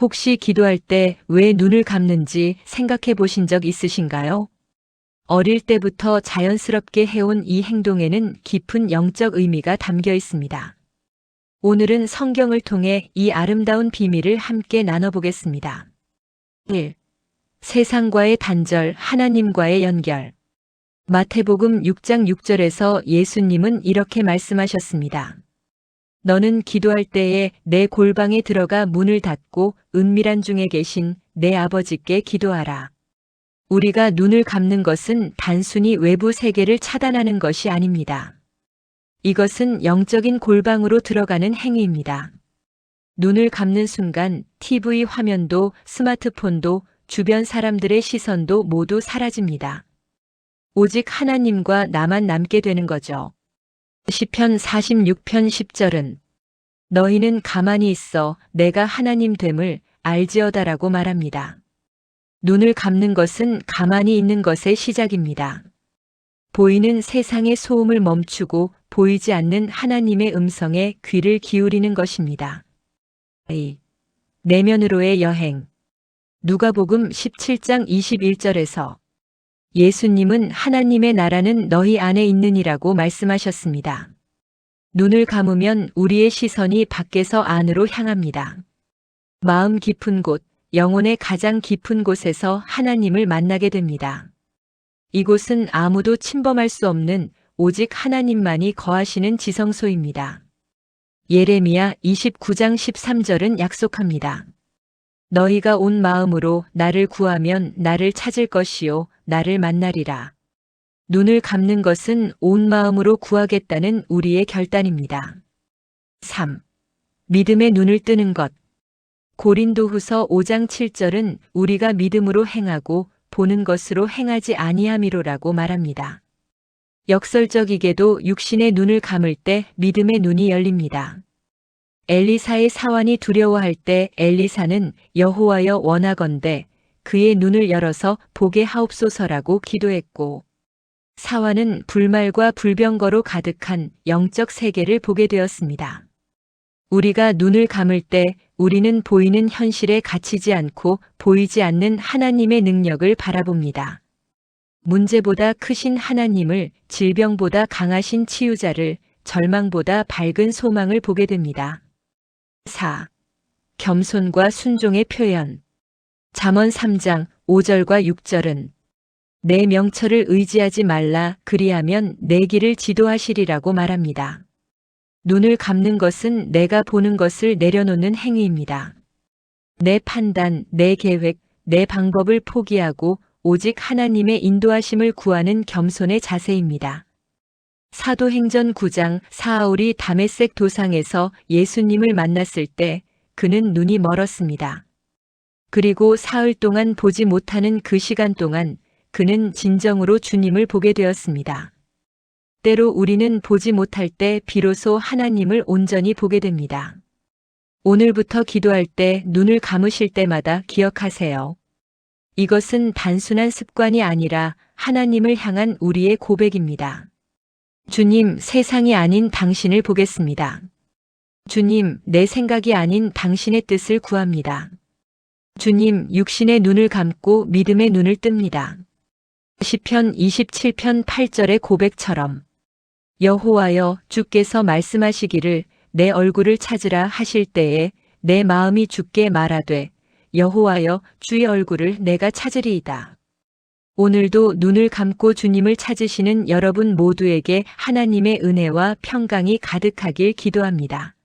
혹시 기도할 때 왜 눈을 감는지 생각해 보신 적 있으신가요? 어릴 때부터 자연스럽게 해온 이 행동에는 깊은 영적 의미가 담겨 있습니다. 오늘은 성경을 통해 이 아름다운 비밀을 함께 나눠보겠습니다. 1. 세상과의 단절, 하나님과의 연결. 마태복음 6장 6절에서 예수님은 이렇게 말씀하셨습니다. 너는 기도할 때에 내 골방에 들어가 문을 닫고 은밀한 중에 계신 내 아버지께 기도하라. 우리가 눈을 감는 것은 단순히 외부 세계를 차단하는 것이 아닙니다. 이것은 영적인 골방으로 들어가는 행위입니다. 눈을 감는 순간 TV 화면도 스마트폰도 주변 사람들의 시선도 모두 사라집니다. 오직 하나님과 나만 남게 되는 거죠. 시편 46편 10절은 너희는 가만히 있어 내가 하나님 됨을 알지어다라고 말합니다. 눈을 감는 것은 가만히 있는 것의 시작입니다. 보이는 세상의 소음을 멈추고 보이지 않는 하나님의 음성에 귀를 기울이는 것입니다. 2. 내면으로의 여행. 누가복음 17장 21절에서 예수님은 하나님의 나라는 너희 안에 있느니라고 말씀하셨습니다. 눈을 감으면 우리의 시선이 밖에서 안으로 향합니다. 마음 깊은 곳, 영혼의 가장 깊은 곳에서 하나님을 만나게 됩니다. 이곳은 아무도 침범할 수 없는 오직 하나님만이 거하시는 지성소입니다. 예레미야 29장 13절은 약속합니다. 너희가 온 마음으로 나를 구하면 나를 찾을 것이요 나를 만나리라. 눈을 감는 것은 온 마음으로 구하겠다는 우리의 결단입니다. 3. 믿음의 눈을 뜨는 것. 고린도후서 5장 7절은 우리가 믿음으로 행하고 보는 것으로 행하지 아니함이로라고 말합니다. 역설적이게도 육신의 눈을 감을 때 믿음의 눈이 열립니다. 엘리사의 사환이 두려워할 때 엘리사는 여호와여 원하건대 그의 눈을 열어서 보게 하옵소서라고 기도했고 사환은 불말과 불병거로 가득한 영적 세계를 보게 되었습니다. 우리가 눈을 감을 때 우리는 보이는 현실에 갇히지 않고 보이지 않는 하나님의 능력을 바라봅니다. 문제보다 크신 하나님을 질병보다 강하신 치유자를 절망보다 밝은 소망을 보게 됩니다. 4. 겸손과 순종의 표현. 잠언 3장 5절과 6절은 내 명철을 의지하지 말라 그리하면 내 길을 지도하시리라고 말합니다. 눈을 감는 것은 내가 보는 것을 내려놓는 행위입니다. 내 판단, 내 계획, 내 방법을 포기하고 오직 하나님의 인도하심을 구하는 겸손의 자세입니다. 사도행전 9장 사울이 다메섹 도상에서 예수님을 만났을 때 그는 눈이 멀었습니다. 그리고 사흘 동안 보지 못하는 그 시간 동안 그는 진정으로 주님을 보게 되었습니다. 때로 우리는 보지 못할 때 비로소 하나님을 온전히 보게 됩니다. 오늘부터 기도할 때 눈을 감으실 때마다 기억하세요. 이것은 단순한 습관이 아니라 하나님을 향한 우리의 고백입니다. 주님, 세상이 아닌 당신을 보겠습니다. 주님, 내 생각이 아닌 당신의 뜻을 구합니다. 주님, 육신의 눈을 감고 믿음의 눈을 뜹니다. 시편 27편 8절의 고백처럼 여호와여 주께서 말씀하시기를 내 얼굴을 찾으라 하실 때에 내 마음이 주께 말하되 여호와여 주의 얼굴을 내가 찾으리이다. 오늘도 눈을 감고 주님을 찾으시는 여러분 모두에게 하나님의 은혜와 평강이 가득하길 기도합니다.